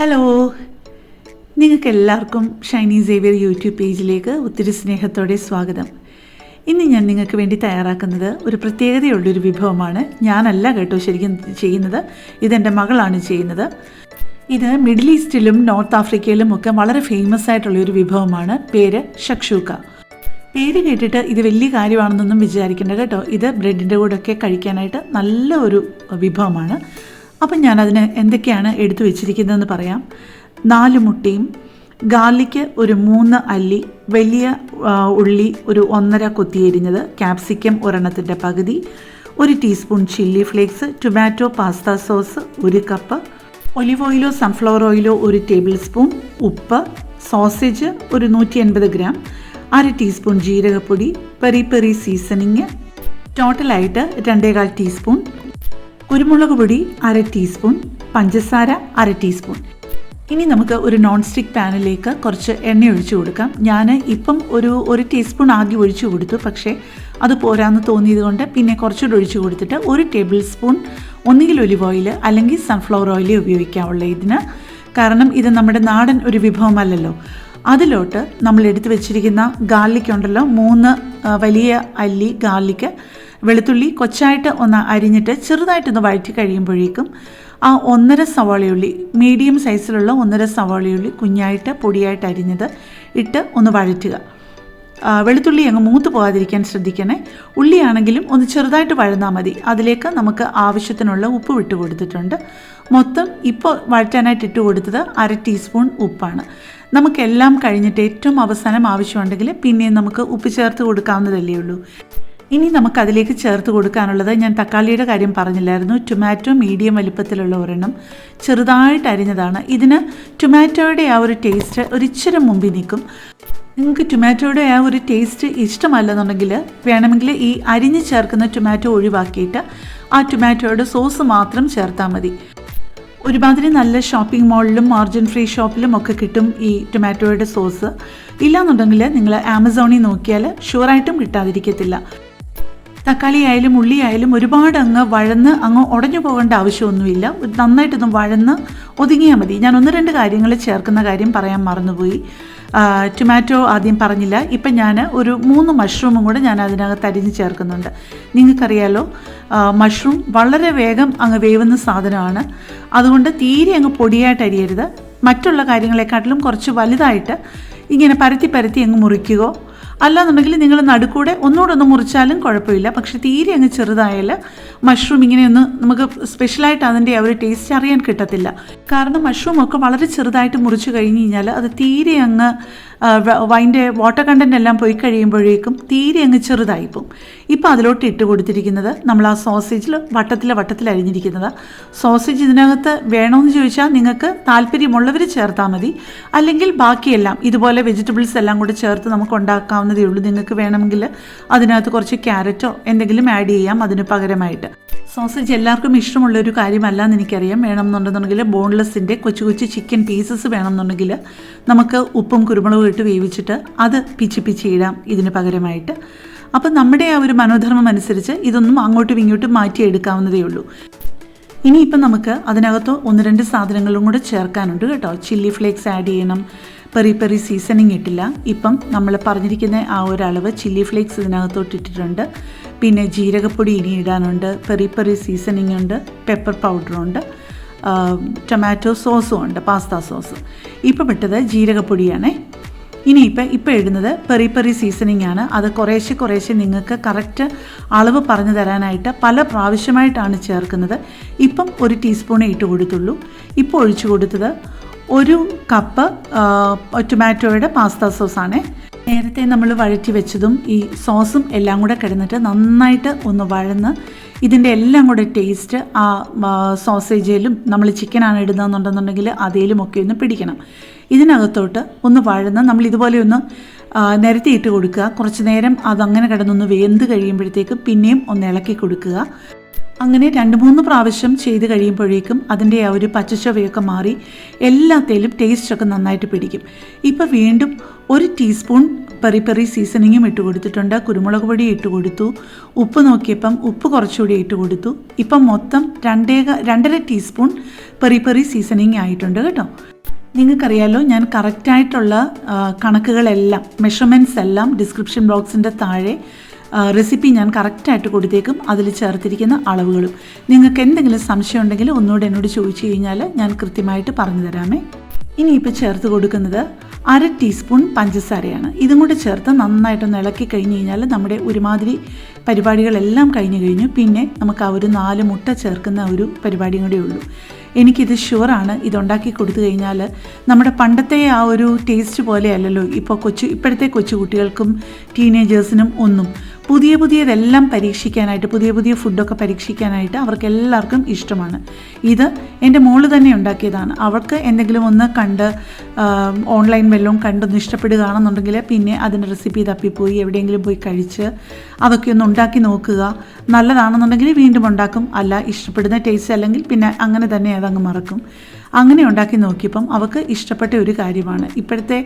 Hello നിങ്ങൾക്ക് എല്ലാവർക്കും Shiny Xavier YouTube പേജിലേക്ക് ഒത്തിരി സ്നേഹത്തോടെ സ്വാഗതം. ഇന്ന് ഞാൻ നിങ്ങൾക്ക് വേണ്ടി തയ്യാറാക്കുന്നത് ഒരു പ്രത്യേകതയുള്ളൊരു വിഭവമാണ്. ഞാനല്ല കേട്ടോ ശരിക്കും ചെയ്യുന്നത്. ഇതെന്റെ മകളാണ് ചെയ്യുന്നത്. ഇത് മിഡിൽ ഈസ്റ്റിലും നോർത്ത് ആഫ്രിക്കയിലും ഒക്കെ വളരെ ഫേമസ് ആയിട്ടുള്ള ഒരു വിഭവമാണ്. പേര് ഷക്ഷൂക്ക. പേര് കേട്ടിട്ട് ഇത് വലിയ കാര്യമാണെന്നൊന്നും വിചാരിക്കേണ്ട കേട്ടോ. ഇത് ബ്രെഡിന്റെ കൂടെയൊക്കെ കഴിക്കാനായിട്ട് നല്ല ഒരു വിഭവമാണ്. അപ്പം ഞാനതിന് എന്തൊക്കെയാണ് എടുത്തു വെച്ചിരിക്കുന്നതെന്ന് പറയാം. നാല് മുട്ടയും ഗാർലിക്ക് ഒരു മൂന്ന് അല്ലി വലിയ ഉള്ളി ഒരു ഒന്നര കൊത്തിയരിഞ്ഞത് ക്യാപ്സിക്കം ഒരെണ്ണത്തിന്റെ പകുതി ഒരു teaspoon chilli flakes tomato pasta sauce ഒരു കപ്പ് ഒലിവ് ഓയിലോ സൺഫ്ലവർ ഓയിലോ ഒരു ടേബിൾ സ്പൂൺ ഉപ്പ് സോസേജ് ഒരു നൂറ്റി എൺപത് ഗ്രാം അര ടീസ്പൂൺ ജീരകപ്പൊടി പെറി പെറി സീസണിങ് ടോട്ടലായിട്ട് രണ്ടേകാൽ ടീസ്പൂൺ കുരുമുളക് പൊടി അര ടീസ്പൂൺ പഞ്ചസാര അര ടീസ്പൂൺ. ഇനി നമുക്ക് ഒരു നോൺ സ്റ്റിക്ക് പാനിലേക്ക് കുറച്ച് എണ്ണ ഒഴിച്ചു കൊടുക്കാം. ഞാൻ ഇപ്പം ഒരു ഒരു ടീസ്പൂൺ ആദ്യം ഒഴിച്ചു കൊടുത്തു. പക്ഷേ അത് പോരാന്ന് തോന്നിയത് കൊണ്ട് പിന്നെ കുറച്ചുകൂടി ഒഴിച്ചു കൊടുത്തിട്ട് ഒരു ടേബിൾ സ്പൂൺ ഒന്നുകിൽ ഒലിവ് ഓയിൽ അല്ലെങ്കിൽ സൺഫ്ലവർ ഓയിലേ ഉപയോഗിക്കാവുള്ളൂ ഇതിന്. കാരണം ഇത് നമ്മുടെ നാടൻ ഒരു വിഭവമല്ലല്ലോ. അതിലോട്ട് നമ്മൾ എടുത്തു വെച്ചിരിക്കുന്ന ഗാർലിക് ഉണ്ടല്ലോ മൂന്ന് വലിയ അല്ലി ഗാർലിക്ക് വെളുത്തുള്ളി കൊച്ചായിട്ട് ഒന്ന് അരിഞ്ഞിട്ട് ചെറുതായിട്ടൊന്ന് വഴറ്റി കഴിയുമ്പോഴേക്കും ആ ഒന്നര സവാളയുള്ളി മീഡിയം സൈസിലുള്ള ഒന്നര സവാളയുള്ളി കുഞ്ഞായിട്ട് പൊടിയായിട്ട് അരിഞ്ഞത് ഇട്ട് ഒന്ന് വഴറ്റുക. വെളുത്തുള്ളി അങ്ങ് മൂത്ത് പോകാതിരിക്കാൻ ശ്രദ്ധിക്കണേ. ഉള്ളിയാണെങ്കിലും ഒന്ന് ചെറുതായിട്ട് വഴന്നാൽ മതി. അതിലേക്ക് നമുക്ക് ആവശ്യത്തിനുള്ള ഉപ്പ് വിട്ട് കൊടുത്തിട്ടുണ്ട്. മൊത്തം ഇപ്പോൾ വഴറ്റാനായിട്ട് ഇട്ട് കൊടുത്തത് അര ടീസ്പൂൺ ഉപ്പാണ്. നമുക്കെല്ലാം കഴിഞ്ഞിട്ട് ഏറ്റവും അവസാനം ആവശ്യമുണ്ടെങ്കിൽ പിന്നെയും നമുക്ക് ഉപ്പ് ചേർത്ത് കൊടുക്കാവുന്നതല്ലേ ഉള്ളൂ. ഇനി നമുക്ക് അതിലേക്ക് ചേർത്ത് കൊടുക്കാനുള്ളത് ഞാൻ തക്കാളിയുടെ കാര്യം പറഞ്ഞില്ലായിരുന്നു. ടൊമാറ്റോ മീഡിയം വലിപ്പത്തിലുള്ള ഒരെണ്ണം ചെറുതായിട്ട് അരിഞ്ഞതാണ്. ഇതിന് ടൊമാറ്റോയുടെ ആ ഒരു ടേസ്റ്റ് ഒരിച്ചിരി മുമ്പിൽ നിൽക്കും. നിങ്ങൾക്ക് ടൊമാറ്റോയുടെ ആ ഒരു ടേസ്റ്റ് ഇഷ്ടമല്ലെന്നുണ്ടെങ്കിൽ വേണമെങ്കിൽ ഈ അരിഞ്ഞ് ചേർക്കുന്ന ടൊമാറ്റോ ഒഴിവാക്കിയിട്ട് ആ ടൊമാറ്റോയുടെ സോസ് മാത്രം ചേർത്താൽ മതി. ഒരുമാതിരി നല്ല ഷോപ്പിംഗ് മോളിലും മാർജിൻ ഫ്രീ ഷോപ്പിലും ഒക്കെ കിട്ടും ഈ ടൊമാറ്റോയുടെ സോസ് ഇല്ലാന്നുണ്ടെങ്കിൽ നിങ്ങൾ ആമസോണിൽ നോക്കിയാൽ ഷുവറായിട്ടും കിട്ടാതിരിക്കത്തില്ല. തക്കാളി ആയാലും ഉള്ളി ആയാലും ഒരുപാട് അങ്ങ് വഴന്ന് അങ്ങ് ഉടഞ്ഞു പോകേണ്ട ആവശ്യമൊന്നുമില്ല. നന്നായിട്ടൊന്നും വഴന്ന് ഒതുങ്ങിയാൽ മതി. ഞാൻ ഒന്ന് രണ്ട് കാര്യങ്ങൾ ചേർക്കുന്ന കാര്യം പറയാൻ മറന്നുപോയി. ടൊമാറ്റോ ആദ്യം പറഞ്ഞില്ല. ഇപ്പം ഞാൻ ഒരു മൂന്ന് മഷ്റൂമും കൂടെ ഞാൻ അതിനകത്ത് അരിഞ്ഞ് ചേർക്കുന്നുണ്ട്. നിങ്ങൾക്കറിയാലോ മഷ്റൂം വളരെ വേഗം അങ്ങ് വേവുന്ന സാധനമാണ്. അതുകൊണ്ട് തീരെ അങ്ങ് പൊടിയായിട്ട് അരിയരുത്. മറ്റുള്ള കാര്യങ്ങളെക്കാട്ടിലും കുറച്ച് വലുതായിട്ട് ഇങ്ങനെ പരത്തി പരത്തി അങ്ങ് മുറിക്കുകയോ അല്ലാന്നുണ്ടെങ്കിൽ നിങ്ങൾ നടുക്കൂടെ ഒന്നുകൂടെ ഒന്ന് മുറിച്ചാലും കുഴപ്പമില്ല. പക്ഷെ തീരെ അങ്ങ് ചെറുതായാൽ മഷ്റൂം ഇങ്ങനെയൊന്ന് നമുക്ക് സ്പെഷ്യലായിട്ട് അതിന്റെ ആ ഒരു ടേസ്റ്റ് അറിയാൻ കിട്ടത്തില്ല. കാരണം മഷ്റൂം ഒക്കെ വളരെ ചെറുതായിട്ട് മുറിച്ച് കഴിഞ്ഞ് കഴിഞ്ഞാൽ അത് തീരെ അങ്ങ് അതിന്റെ വാട്ടർ കണ്ടന്റ് എല്ലാം പോയി കഴിയുമ്പോഴേക്കും തീരെ അങ്ങ് ചെറുതായി പോകും ഇപ്പോൾ അതിലോട്ട് ഇട്ട് കൊടുത്തിരിക്കുന്നത് നമ്മൾ ആ സോസേജിൽ വട്ടത്തിൽ വട്ടത്തിൽ അരിഞ്ഞിരിക്കുന്നത്. സോസേജ് ഇതിനകത്ത് വേണമെന്ന് ചോദിച്ചാൽ നിങ്ങൾക്ക് താല്പര്യമുള്ളവർ ചേർത്താൽ മതി. അല്ലെങ്കിൽ ബാക്കിയെല്ലാം ഇതുപോലെ വെജിറ്റബിൾസ് എല്ലാം കൂടി ചേർത്ത് നമുക്ക് ഉണ്ടാക്കാവുന്നതേ ഉള്ളൂ നിങ്ങൾക്ക് വേണമെങ്കിൽ. അതിനകത്ത് കുറച്ച് ക്യാരറ്റോ എന്തെങ്കിലും ആഡ് ചെയ്യാം അതിന് പകരമായിട്ട്. സോസേജ് എല്ലാവർക്കും ഇഷ്ടമുള്ള ഒരു കാര്യമല്ല എന്ന് എനിക്കറിയാം. വേണമെന്നുണ്ടെന്നുണ്ടെങ്കിൽ ബോൺലെസ്സിന്റെ കൊച്ചു കൊച്ചു ചിക്കൻ പീസസ് വേണമെന്നുണ്ടെങ്കിൽ നമുക്ക് ഉപ്പും കുരുമുളകും ഇട്ട് വേവിച്ചിട്ട് അത് പിച്ചി പിച്ചി ഇടാം ഇതിന് പകരമായിട്ട്. അപ്പം നമ്മുടെ ആ ഒരു മനോധർമ്മം അനുസരിച്ച് ഇതൊന്നും അങ്ങോട്ടും ഇങ്ങോട്ടും മാറ്റിയെടുക്കാവുന്നതേ ഉള്ളൂ. ഇനിയിപ്പം നമുക്ക് അതിനകത്ത് ഒന്ന് രണ്ട് സാധനങ്ങളും കൂടെ ചേർക്കാനുണ്ട് കേട്ടോ. ചില്ലി ഫ്ലേക്സ് ആഡ് ചെയ്യണം. പെറി പെറി സീസണിങ് ഇട്ടില്ല. ഇപ്പം നമ്മൾ പറഞ്ഞിരിക്കുന്ന ആ ഒരു അളവ് ചില്ലി ഫ്ലേക്സ് ഇതിനകത്തോട്ട് ഇട്ടിട്ടുണ്ട്. പിന്നെ ജീരകപ്പൊടി ഇനി ഇടാനുണ്ട് പെറി പെറി സീസണിങ് ഉണ്ട് പെപ്പർ പൗഡറുണ്ട് ടൊമാറ്റോ സോസും ഉണ്ട് പാസ്ത സോസ് ഇപ്പം ഇട്ടത് ജീരകപ്പൊടിയാണേ. ഇനിയിപ്പോൾ ഇപ്പോൾ ഇടുന്നത് പെറി പെറി സീസണിങ് ആണ്. അത് കുറേശ്ശെ കുറേശ്ശെ നിങ്ങൾക്ക് കറക്റ്റ് അളവ് പറഞ്ഞു തരാനായിട്ട് പല പ്രാവശ്യമായിട്ടാണ് ചേർക്കുന്നത്. ഇപ്പം ഒരു ടീസ്പൂണേ ഇട്ട് കൊടുത്തുള്ളൂ. ഇപ്പോൾ ഒഴിച്ചു കൊടുത്തത് ഒരു കപ്പ് ടൊമാറ്റോയുടെ പാസ്ത സോസാണ് നേരത്തെ നമ്മൾ വഴറ്റി വെച്ചതും ഈ സോസും എല്ലാം കൂടെ കിടന്നിട്ട് നന്നായിട്ട് ഒന്ന് വഴന്ന് ഇതിന്റെ എല്ലാം കൂടെ ടേസ്റ്റ് ആ സോസേജിലും നമ്മൾ ചിക്കനാണ് ഇടുന്നതെന്നുണ്ടെന്നുണ്ടെങ്കിൽ അതിലും ഒക്കെ ഒന്ന് പിടിക്കണം. ഇതിനകത്തോട്ട് ഒന്ന് വഴന്ന് നമ്മൾ ഇതുപോലെ ഒന്ന് നിരത്തിയിട്ട് കൊടുക്കുക. കുറച്ച് നേരം അതങ്ങനെ കിടന്നൊന്ന് വേന്ത് കഴിയുമ്പോഴത്തേക്ക് പിന്നെയും ഒന്ന് ഇളക്കി കൊടുക്കുക. അങ്ങനെ രണ്ട് മൂന്ന് പ്രാവശ്യം ചെയ്ത് കഴിയുമ്പോഴേക്കും അതിന്റെ ആ ഒരു പച്ചച്ചൊവയൊക്കെ മാറി എല്ലാത്തേലും ടേസ്റ്റൊക്കെ നന്നായിട്ട് പിടിക്കും. ഇപ്പോൾ വീണ്ടും ഒരു ടീസ്പൂൺ പെറി പെറി സീസണിങ്ങും ഇട്ട് കൊടുത്തിട്ടുണ്ട്. കുരുമുളക് പൊടി ഇട്ട് കൊടുത്തു. ഉപ്പ് നോക്കിയപ്പം ഉപ്പ് കുറച്ചുകൂടി ഇട്ട് കൊടുത്തു. ഇപ്പം മൊത്തം രണ്ടേക രണ്ടര ടീസ്പൂൺ പെറി പെറി സീസണിങ് ആയിട്ടുണ്ട് കേട്ടോ. നിങ്ങൾക്കറിയാലോ ഞാൻ കറക്റ്റായിട്ടുള്ള കണക്കുകളെല്ലാം മെഷർമെന്റ്സ് എല്ലാം ഡിസ്ക്രിപ്ഷൻ ബോക്സിന്റെ താഴെ റെസിപ്പി ഞാൻ കറക്റ്റായിട്ട് കൊടുത്തേക്കും. അതിൽ ചേർത്തിരിക്കുന്ന അളവുകളും. നിങ്ങൾക്ക് എന്തെങ്കിലും സംശയം ഉണ്ടെങ്കിൽ ഒന്നുകൂടെ എന്നോട് ചോദിച്ചു കഴിഞ്ഞാൽ ഞാൻ കൃത്യമായിട്ട് പറഞ്ഞു തരാമേ. ഇനിയിപ്പോൾ ചേർത്ത് കൊടുക്കുന്നത് അര ടീസ്പൂൺ പഞ്ചസാരയാണ്. ഇതും കൂടെ ചേർത്ത് നന്നായിട്ടൊന്ന് ഇളക്കി കഴിഞ്ഞ് കഴിഞ്ഞാൽ നമ്മുടെ ഒരുമാതിരി പരിപാടികളെല്ലാം കഴിഞ്ഞ് കഴിഞ്ഞു. പിന്നെ നമുക്ക് ആ ഒരു നാല് മുട്ട ചേർക്കുന്ന ഒരു പരിപാടിയും കൂടെ ഉള്ളൂ. എനിക്കിത് ഷുവറാണ് ഇതുണ്ടാക്കി കൊടുത്തു കഴിഞ്ഞാൽ നമ്മുടെ പണ്ടത്തെ ആ ഒരു ടേസ്റ്റ് പോലെയല്ലല്ലോ ഇപ്പോൾ കൊച്ചു ഇപ്പോഴത്തെ കൊച്ചു കുട്ടികൾക്കും ടീനേജേഴ്സിനും ഒന്നും പുതിയ പുതിയതെല്ലാം പരീക്ഷിക്കാനായിട്ട് പുതിയ പുതിയ ഫുഡൊക്കെ പരീക്ഷിക്കാനായിട്ട് അവർക്ക് എല്ലാവർക്കും ഇഷ്ടമാണ്. ഇത് എന്റെ മോൾ തന്നെ ഉണ്ടാക്കിയതാണ്. അവൾക്ക് എന്തെങ്കിലും ഒന്ന് കണ്ട് ഓൺലൈൻ വല്ലതും കണ്ടൊന്ന് ഇഷ്ടപ്പെടുകയാണെന്നുണ്ടെങ്കിൽ പിന്നെ അതിന്റെ റെസിപ്പി തപ്പിപ്പോയി എവിടെയെങ്കിലും പോയി കഴിച്ച് അതൊക്കെ ഒന്ന് ഉണ്ടാക്കി നോക്കുക. നല്ലതാണെന്നുണ്ടെങ്കിൽ വീണ്ടും ഉണ്ടാക്കും. അല്ല ഇഷ്ടപ്പെടുന്ന ടേസ്റ്റ് അല്ലെങ്കിൽ പിന്നെ അങ്ങനെ തന്നെ അതങ്ങ് മറക്കും. അങ്ങനെ ഉണ്ടാക്കി നോക്കിയപ്പം അവൾക്ക് ഇഷ്ടപ്പെട്ട ഒരു കാര്യമാണ്. ഇപ്പോഴത്തെ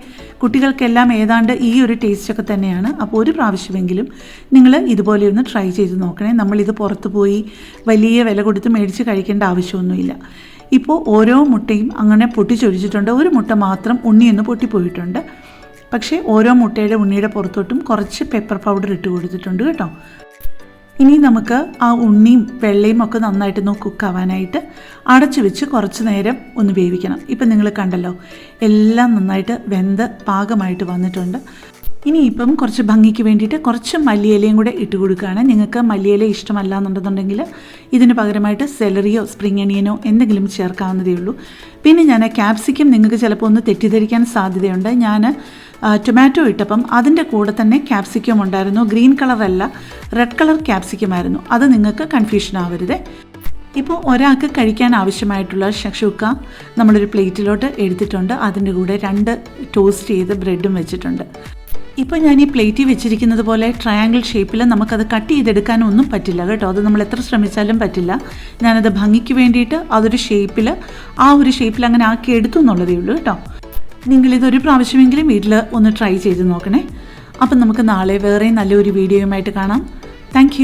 കുട്ടികൾക്കെല്ലാം ഏതാണ്ട് ഈ ഒരു ടേസ്റ്റൊക്കെ തന്നെയാണ്. അപ്പോൾ ഒരു പ്രാവശ്യമെങ്കിലും നിങ്ങൾ ഇതുപോലെ ഒന്ന് ട്രൈ ചെയ്ത് നോക്കണേ. നമ്മളിത് പുറത്ത് പോയി വലിയ വില കൊടുത്ത് മേടിച്ച് കഴിക്കേണ്ട ആവശ്യമൊന്നുമില്ല. ഇപ്പോൾ ഓരോ മുട്ടയും അങ്ങനെ പൊട്ടിച്ചൊഴിച്ചിട്ടുണ്ട് ഒരു മുട്ട മാത്രം ഉണ്ണിയൊന്ന് പൊട്ടിപ്പോയിട്ടുണ്ട് പക്ഷേ ഓരോ മുട്ടയുടെ ഉണ്ണിയുടെ പുറത്തോട്ടും കുറച്ച് പെപ്പർ പൗഡർ ഇട്ട് കൊടുത്തിട്ടുണ്ട് കേട്ടോ. ഇനി നമുക്ക് ആ ഉണ്ണിയും വെള്ളയും ഒക്കെ നന്നായിട്ടൊന്ന് കുക്കാവാനായിട്ട് അടച്ചു വെച്ച് കുറച്ച് നേരം ഒന്ന് വേവിക്കണം. ഇപ്പം നിങ്ങൾ കണ്ടല്ലോ എല്ലാം നന്നായിട്ട് വെന്ത് പാകമായിട്ട് വന്നിട്ടുണ്ട്. ഇനിയിപ്പം കുറച്ച് ഭംഗിക്ക് വേണ്ടിയിട്ട് കുറച്ച് മല്ലിയിലയും കൂടെ ഇട്ട് കൊടുക്കുകയാണ്. നിങ്ങൾക്ക് മല്ലിയില ഇഷ്ടമല്ല എന്നുണ്ടെന്നുണ്ടെങ്കിൽ ഇതിന് പകരമായിട്ട് സെലറിയോ സ്പ്രിംഗ് അനിയനോ എന്തെങ്കിലും ചേർക്കാവുന്നതേ ഉള്ളൂ. പിന്നെ ഞാൻ ക്യാപ്സിക്കം നിങ്ങൾക്ക് ചിലപ്പോൾ ഒന്ന് തെറ്റിദ്ധരിക്കാൻ സാധ്യതയുണ്ട്. ഞാൻ ടൊമാറ്റോ ഇട്ടപ്പം അതിന്റെ കൂടെ തന്നെ ക്യാപ്സിക്കം ഉണ്ടായിരുന്നു. ഗ്രീൻ കളറല്ല റെഡ് കളർ ക്യാപ്സിക്കം ആയിരുന്നു. അത് നിങ്ങൾക്ക് കൺഫ്യൂഷൻ ആവരുത്. ഇപ്പോൾ ഒരാൾക്ക് കഴിക്കാൻ ആവശ്യമായിട്ടുള്ള ഷക്ഷൂക്ക നമ്മളൊരു പ്ലേറ്റിലോട്ട് എടുത്തിട്ടുണ്ട്. അതിന്റെ കൂടെ രണ്ട് ടോസ്റ്റ് ചെയ്ത് ബ്രെഡും വെച്ചിട്ടുണ്ട്. ഇപ്പോൾ ഞാൻ ഈ പ്ലേറ്റിൽ വെച്ചിരിക്കുന്നത് പോലെ ട്രയാങ്കിൾ ഷേപ്പിൽ നമുക്കത് കട്ട് ചെയ്തെടുക്കാനൊന്നും പറ്റില്ല കേട്ടോ. അത് നമ്മൾ എത്ര ശ്രമിച്ചാലും പറ്റില്ല. ഞാനത് ഭംഗിക്ക് വേണ്ടിയിട്ട് അതൊരു ഷേപ്പിൽ ആ ഒരു ഷേപ്പിൽ അങ്ങനെ ആക്കി എടുത്തു എന്നുള്ളതേ ഉള്ളൂ കേട്ടോ. നിങ്ങളിതൊരു പ്രാവശ്യമെങ്കിലും വീട്ടിൽ ഒന്ന് ട്രൈ ചെയ്ത് നോക്കണേ. അപ്പം നമുക്ക് നാളെ വേറെ നല്ലൊരു വീഡിയോയുമായിട്ട് കാണാം. താങ്ക്